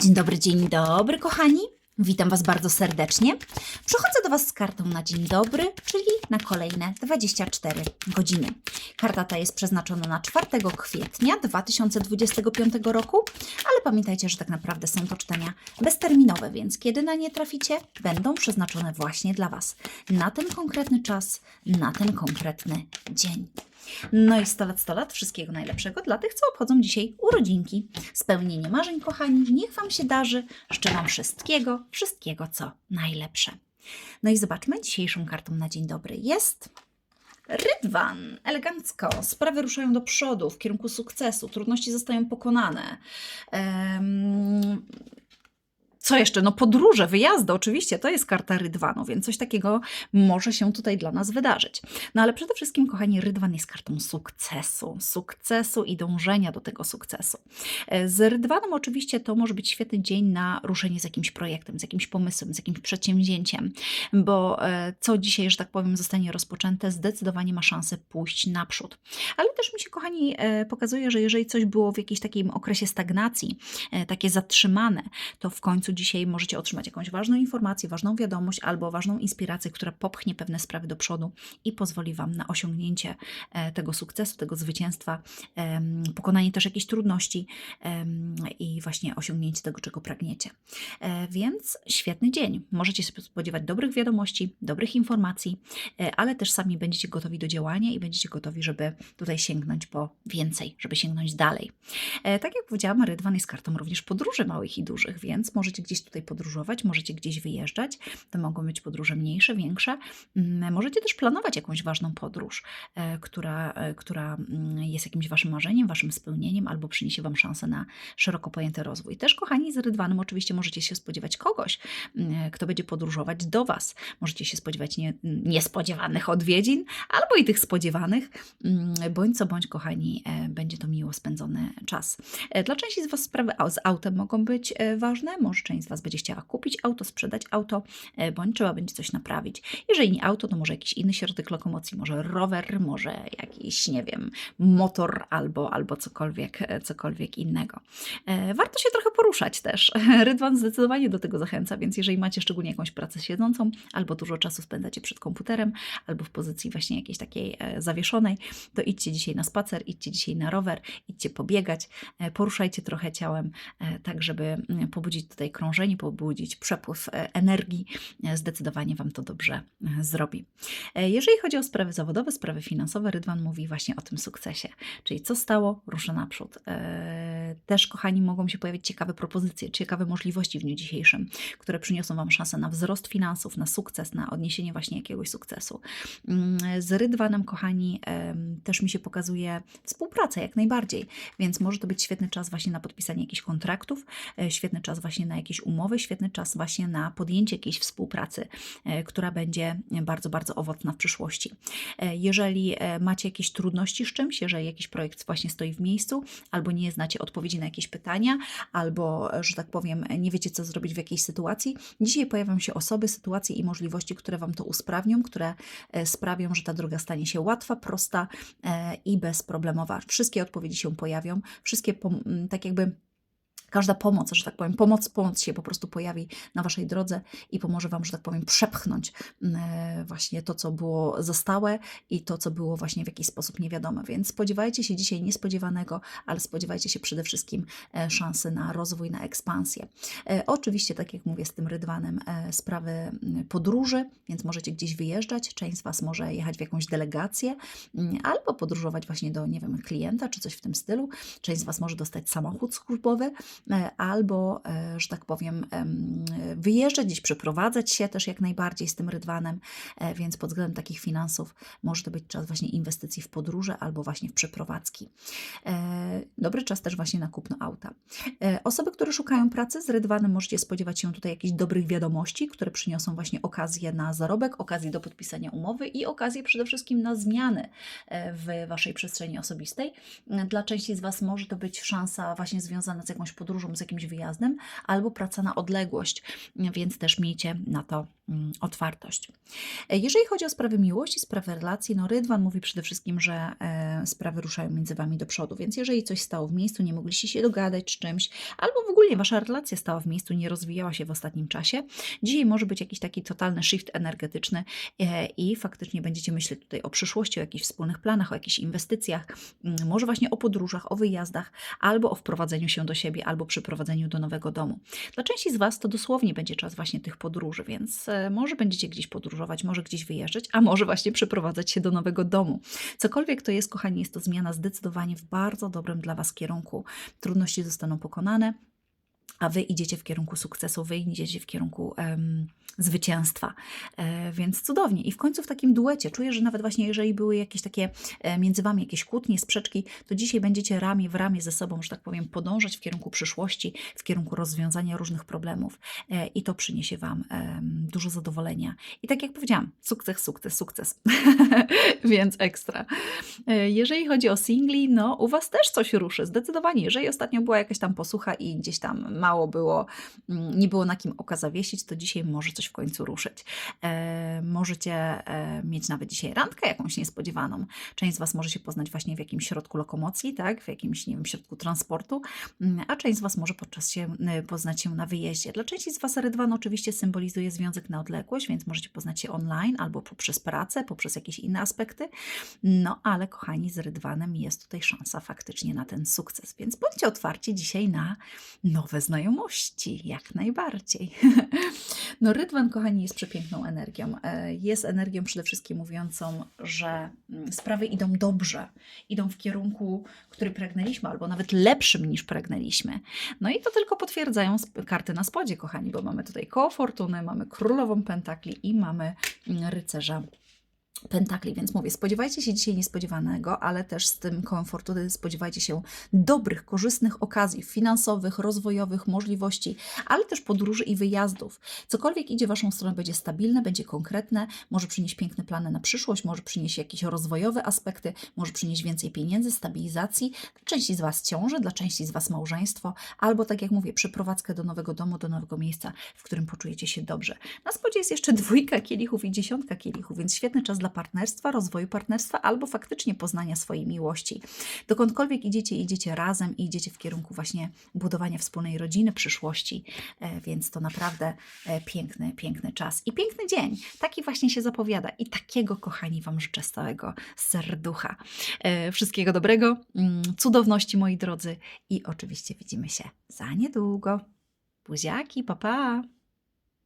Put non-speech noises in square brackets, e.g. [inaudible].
Dzień dobry, dzień dobry, kochani. Witam Was bardzo serdecznie. Przychodzę do Was z kartą na dzień dobry, czyli na kolejne 24 godziny. Karta ta jest przeznaczona na 4 kwietnia 2025 roku, ale pamiętajcie, że tak naprawdę są to czytania bezterminowe, więc kiedy na nie traficie, będą przeznaczone właśnie dla Was. Na ten konkretny czas, na ten konkretny dzień. No i 100 lat, 100 lat, wszystkiego najlepszego dla tych, co obchodzą dzisiaj urodzinki. Spełnienie marzeń, kochani, niech Wam się darzy. Życzę Wam wszystkiego, wszystkiego, co najlepsze. No i zobaczmy, dzisiejszą kartą na dzień dobry jest Rydwan. Elegancko. Sprawy ruszają do przodu, w kierunku sukcesu. Trudności zostają pokonane. Em, co jeszcze? No podróże, wyjazdy, oczywiście, to jest karta Rydwanu, więc coś takiego może się tutaj dla nas wydarzyć. No ale przede wszystkim, kochani, Rydwan jest kartą sukcesu, sukcesu i dążenia do tego sukcesu. E, Z Rydwanem oczywiście to może być świetny dzień na ruszenie z jakimś projektem, z jakimś pomysłem, z jakimś przedsięwzięciem, bo e, co dzisiaj, że tak powiem, zostanie rozpoczęte, zdecydowanie ma szansę pójść naprzód. Ale też mi się, kochani, e, pokazuje, że jeżeli coś było w jakimś takim okresie stagnacji, takie zatrzymane, to w końcu dzisiaj możecie otrzymać jakąś ważną informację, ważną wiadomość albo ważną inspirację, która popchnie pewne sprawy do przodu i pozwoli Wam na osiągnięcie e, tego sukcesu, tego zwycięstwa, pokonanie też jakichś trudności i właśnie osiągnięcie tego, czego pragniecie. E, Więc świetny dzień. Możecie się spodziewać dobrych wiadomości, dobrych informacji, e, ale też sami będziecie gotowi do działania i będziecie gotowi, żeby tutaj sięgnąć po więcej, żeby sięgnąć dalej. Tak jak powiedziałam, Rydwan jest kartą również podróży małych i dużych, więc możecie gdzieś tutaj podróżować, możecie gdzieś wyjeżdżać. To mogą być podróże mniejsze, większe. Mm, Możecie też planować jakąś ważną podróż, e, która, e, która mm, jest jakimś waszym marzeniem, waszym spełnieniem albo przyniesie wam szansę na szeroko pojęty rozwój. Też, kochani, z Rydwanem oczywiście możecie się spodziewać kogoś, mm, kto będzie podróżować do was. Możecie się spodziewać nie, niespodziewanych odwiedzin, albo i tych spodziewanych, bądź co bądź, kochani, e, będzie to miło spędzony czas. E, Dla części z Was sprawy z autem mogą być e, ważne. Może z Was będzie chciała kupić auto, sprzedać auto, e, bądź trzeba będzie coś naprawić. Jeżeli nie auto, to może jakiś inny środek lokomocji, może rower, może jakiś, nie wiem, motor albo, albo cokolwiek, e, cokolwiek innego. E, Warto się trochę poruszać też. [laughs] Rydwan zdecydowanie do tego zachęca, więc jeżeli macie szczególnie jakąś pracę siedzącą, albo dużo czasu spędzacie przed komputerem, albo w pozycji właśnie jakiejś takiej zawieszonej, to idźcie dzisiaj na spacer, idźcie dzisiaj na rower, idźcie pobiegać, poruszajcie trochę ciałem, tak żeby mm, pobudzić tutaj krążenie, pobudzić przepływ e, energii. E, Zdecydowanie Wam to dobrze e, zrobi. Jeżeli chodzi o sprawy zawodowe, sprawy finansowe, Rydwan mówi właśnie o tym sukcesie, czyli co stało, ruszę naprzód. Też, kochani, mogą się pojawić ciekawe propozycje, ciekawe możliwości w dniu dzisiejszym, które przyniosą Wam szansę na wzrost finansów, na sukces, na odniesienie właśnie jakiegoś sukcesu. Mm, Z Rydwanem, kochani, też mi się pokazuje współpraca jak najbardziej, więc może to być świetny czas właśnie na podpisanie jakichś kontraktów, świetny czas właśnie na jakieś umowy, świetny czas właśnie na podjęcie jakiejś współpracy, e, która będzie bardzo, bardzo owocna w przyszłości. E, Jeżeli e, macie jakieś trudności z czymś, jeżeli jakiś projekt właśnie stoi w miejscu, albo nie znacie odpowiedzi na jakieś pytania, albo, że tak powiem, nie wiecie, co zrobić w jakiejś sytuacji, dzisiaj pojawią się osoby, sytuacje i możliwości, które Wam to usprawnią, które sprawią, że ta droga stanie się łatwa, prosta i bezproblemowa. Wszystkie odpowiedzi się pojawią, wszystkie tak jakby. Każda pomoc, że tak powiem, pomoc, pomoc się po prostu pojawi na Waszej drodze i pomoże Wam, że tak powiem, przepchnąć m, e, właśnie to, co było zostałe i to, co było właśnie w jakiś sposób niewiadome. Więc spodziewajcie się dzisiaj niespodziewanego, ale spodziewajcie się przede wszystkim e, szansy na rozwój, na ekspansję. E, Oczywiście, tak jak mówię, z tym rydwanem sprawy m, podróży, więc możecie gdzieś wyjeżdżać. Część z Was może jechać w jakąś delegację mm, albo podróżować właśnie do, nie wiem, klienta czy coś w tym stylu. Część z Was może dostać samochód służbowy albo, e, że tak powiem, em, wyjeżdżać, gdzieś przeprowadzać się też jak najbardziej z tym rydwanem, e, więc pod względem takich finansów może to być czas właśnie inwestycji w podróże albo właśnie w przeprowadzki. E, Dobry czas też właśnie na kupno auta. E, Osoby, które szukają pracy z Rydwanem, możecie spodziewać się tutaj jakichś dobrych wiadomości, które przyniosą właśnie okazję na zarobek, okazję do podpisania umowy i okazję przede wszystkim na zmiany e, w Waszej przestrzeni osobistej. E, Dla części z Was może to być szansa właśnie związana z jakąś podróżą, z jakimś wyjazdem, albo praca na odległość, więc też miejcie na to otwartość. E, Jeżeli chodzi o sprawy miłości, sprawy relacji, no Rydwan mówi przede wszystkim, że e, sprawy ruszają między Wami do przodu, więc jeżeli coś stało w miejscu, nie mogliście się dogadać z czymś, albo w ogóle Wasza relacja stała w miejscu, nie rozwijała się w ostatnim czasie, dzisiaj może być jakiś taki totalny shift energetyczny e, i faktycznie będziecie myśleć tutaj o przyszłości, o jakichś wspólnych planach, o jakichś inwestycjach, mm, może właśnie o podróżach, o wyjazdach, albo o wprowadzeniu się do siebie, albo przyprowadzeniu do nowego domu. Dla części z Was to dosłownie będzie czas właśnie tych podróży, więc może będziecie gdzieś podróżować, może gdzieś wyjeżdżać, a może właśnie przeprowadzać się do nowego domu. Cokolwiek to jest, kochani, jest to zmiana zdecydowanie w bardzo dobrym dla Was kierunku. Trudności zostaną pokonane, a wy idziecie w kierunku sukcesu, wy idziecie w kierunku em, zwycięstwa. E, więc cudownie. I w końcu w takim duecie czuję, że nawet właśnie jeżeli były jakieś takie e, między wami jakieś kłótnie, sprzeczki, to dzisiaj będziecie ramię w ramię ze sobą, że tak powiem, podążać w kierunku przyszłości, w kierunku rozwiązania różnych problemów e, i to przyniesie wam em, dużo zadowolenia. I tak jak powiedziałam, sukces, sukces, sukces. [laughs] Więc ekstra. E, Jeżeli chodzi o singli, no u Was też coś ruszy, zdecydowanie. Jeżeli ostatnio była jakaś tam posłucha i gdzieś tam mało było, mm, nie było na kim oka zawiesić, to dzisiaj może coś w końcu ruszyć. E, możecie e, mieć nawet dzisiaj randkę jakąś niespodziewaną. Część z Was może się poznać właśnie w jakimś środku lokomocji, tak? w jakimś, nie wiem, środku transportu, mm, a część z Was może podczas się poznać się na wyjeździe. Dla części z Was rydwan oczywiście symbolizuje związek na odległość, więc możecie poznać się online albo poprzez pracę, poprzez jakieś inne aspekty. No ale kochani, z rydwanem jest tutaj szansa faktycznie na ten sukces, więc bądźcie otwarci dzisiaj na nowe znajomości, jak najbardziej. [laughs] No rydwan, kochani, jest przepiękną energią. E, Jest energią przede wszystkim mówiącą, że mm, sprawy idą dobrze, idą w kierunku, który pragnęliśmy, albo nawet lepszym niż pragnęliśmy. No i to tylko potwierdzają karty na spodzie, kochani, bo mamy tutaj koło fortuny, mamy królową pentakli i mamy mm, rycerza pentakli, więc mówię, spodziewajcie się dzisiaj niespodziewanego, ale też z tym kołem fortuny spodziewajcie się dobrych, korzystnych okazji finansowych, rozwojowych, możliwości, ale też podróży i wyjazdów. Cokolwiek idzie Waszą stronę będzie stabilne, będzie konkretne, może przynieść piękne plany na przyszłość, może przynieść jakieś rozwojowe aspekty, może przynieść więcej pieniędzy, stabilizacji. Dla części z Was ciąży, dla części z Was małżeństwo, albo tak jak mówię, przeprowadzkę do nowego domu, do nowego miejsca, w którym poczujecie się dobrze. Na spodzie jest jeszcze dwójka kielichów i dziesiątka kielichów, więc świetny czas dla partnerstwa, rozwoju partnerstwa albo faktycznie poznania swojej miłości. Dokądkolwiek idziecie, idziecie razem i idziecie w kierunku właśnie budowania wspólnej rodziny, przyszłości, e, więc to naprawdę e, piękny, piękny czas i piękny dzień. Taki właśnie się zapowiada i takiego, kochani, Wam życzę z całego serducha. E, Wszystkiego dobrego, mm, cudowności, moi drodzy i oczywiście widzimy się za niedługo. Buziaki, pa pa!